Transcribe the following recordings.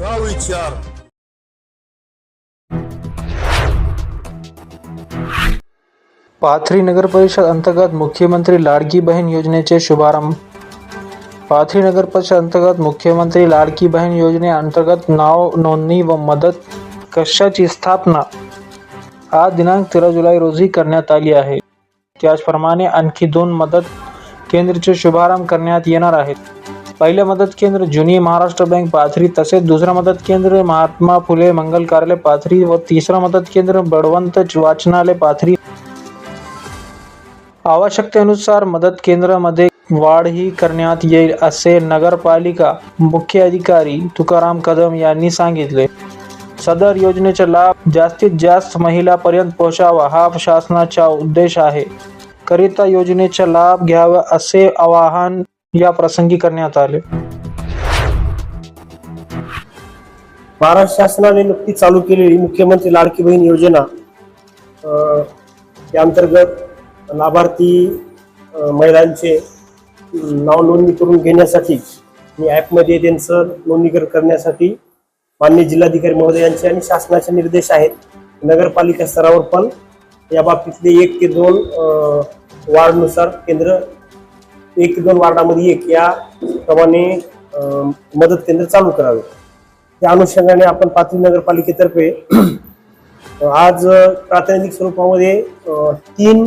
का विचार पाथरी नगर परिषद अंतर्गत मुख्यमंत्री लाडकी बहीण योजनेचे शुभारंभ. पाथरी नगर परिषद अंतर्गत मुख्यमंत्री लाडकी बहीण योजनेअंतर्गत नाव नोंदणी व मदत कक्षाची स्थापना आज दिनांक तेरा जुलै रोजी करण्यात आली आहे. त्याचप्रमाणे आणखी दोन मदत केंद्रचे शुभारंभ करण्यात येणार आहेत. पहिले मदत केंद्र जुनी महाराष्ट्र बँक पाथरी तसेच दुसरं मदत केंद्र महात्मा फुले मंगल कार्यालय पाथरी व तिसरं मदत केंद्र बळवंत वाचनालय पाथरी. आवश्यकतेनुसार मदत केंद्रामध्ये वाढही करण्यात येईल असे नगरपालिका मुख्य अधिकारी तुकाराम कदम यांनी सांगितले. सदर योजनेचा लाभ जास्तीत जास्त महिलापर्यंत पोहोचावा हा शासनाचा उद्देश आहे. करिता योजनेचा लाभ घ्यावा असे आवाहन या प्रसंगी करण्यात आले. महाराष्ट्र शासनाने नुकतीच चालू केलेली मुख्यमंत्री लाडकी बहीण योजना या अंतर्गत लाभार्थी महिलांचे नाव नोंदणी करून घेण्यासाठी आणि ॲपमध्ये त्यांचं नोंदणीकरण करण्यासाठी मान्य जिल्हाधिकारी महोदय यांचे आणि शासनाचे निर्देश आहेत. नगरपालिका स्तरावर पण या बाबतीतले एक ते दोन वार्डनुसार केंद्र एक ते दोन वार्डामध्ये एक या प्रमाणे मदत केंद्र चालू करावे. त्या अनुषंगाने आपण पाथरी नगरपालिकेतर्फे आज प्रातिनिधिक स्वरूपामध्ये तीन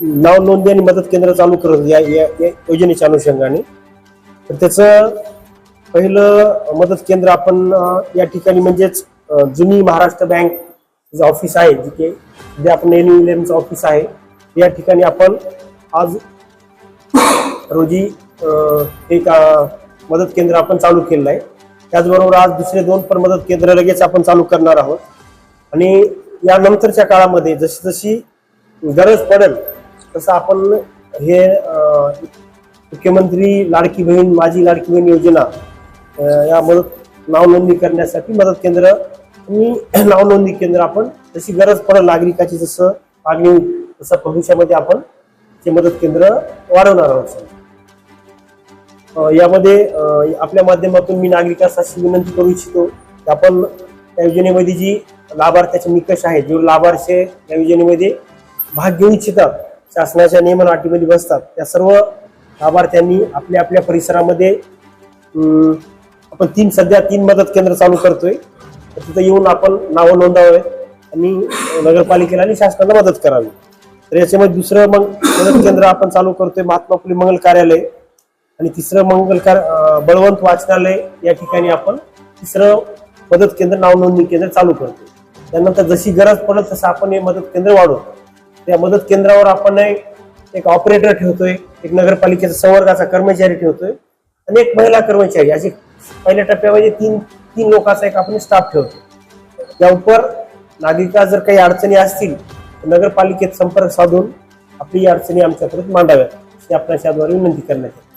नाव नोंदणी आणि मदत केंद्र चालू करत या या- योजनेच्या अनुषंगाने. तर त्याचं पहिलं मदत केंद्र आपण या ठिकाणी म्हणजेच जुनी महाराष्ट्र बँक जे ऑफिस आहे जिथे जे आपण एन ऑफिस आहे या ठिकाणी आपण आज रोजी एक मदत केंद्र आपण चालू केलेलं आहे. त्याचबरोबर आज दुसरे दोन पण मदत केंद्र लगेच आपण चालू करणार आहोत. आणि यानंतरच्या काळामध्ये जशी जशी गरज पडेल तसं आपण हे मुख्यमंत्री लाडकी बहीण माझी लाडकी बहीण योजना या मदत नावनोंदणी करण्यासाठी मदत केंद्र आणि नावनोंदणी केंद्र आपण जशी गरज पडेल नागरिकाची जसं मागणी तसं भविष्यामध्ये आपण ते मदत केंद्र वाढवणार आहोत यामध्ये आपल्या माध्यमातून मी नागरिकांस अशी विनंती करू इच्छितो की आपण त्या योजनेमध्ये जी लाभार्थ्याचे निकष आहेत जो लाभार्थी या योजनेमध्ये भाग घेऊ इच्छितात शासनाच्या नियमन अटीमध्ये बसतात त्या सर्व लाभार्थ्यांनी आपल्या आपल्या परिसरामध्ये आपण तीन सध्या तीन मदत केंद्र चालू करतोय. तिथं येऊन आपण नावं नोंदवावेत आणि नगरपालिकेला आणि शासनाला मदत करावी. तर याच्यामध्ये दुसरं मग मदत केंद्र आपण चालू करतोय महात्मा फुले मंगल कार्यालय. आणि तिसरं मंगलकार बळवंत वाचनालय या ठिकाणी आपण तिसरं मदत केंद्र नाव नोंदणी केंद्र चालू करतो. त्यानंतर जशी गरज पडत तसं आपण हे मदत केंद्र वाढवतो. त्या मदत केंद्रावर आपण एक ऑपरेटर ठेवतोय एक नगरपालिकेचा संवर्गाचा कर्मचारी ठेवतोय आणि एक महिला कर्मचारी. अशी पहिल्या टप्प्यामध्ये म्हणजे तीन तीन लोकांचा एक आपण स्टाफ ठेवतो. त्या उपर नागरिका जर काही अडचणी असतील तर नगरपालिकेत संपर्क साधून आपली अडचणी आमच्याकडे मांडाव्यात. ही आपल्या विनंती करण्यात येते.